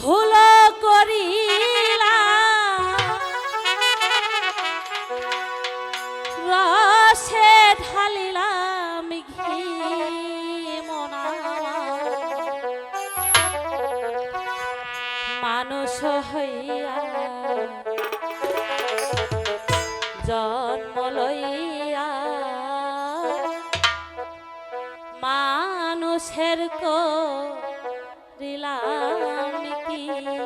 ভুল করিলাম। রসে ঢালিলাম ঘি মনা। মানুষ হইয়া জন্ম লইয়া মানুষের কো You.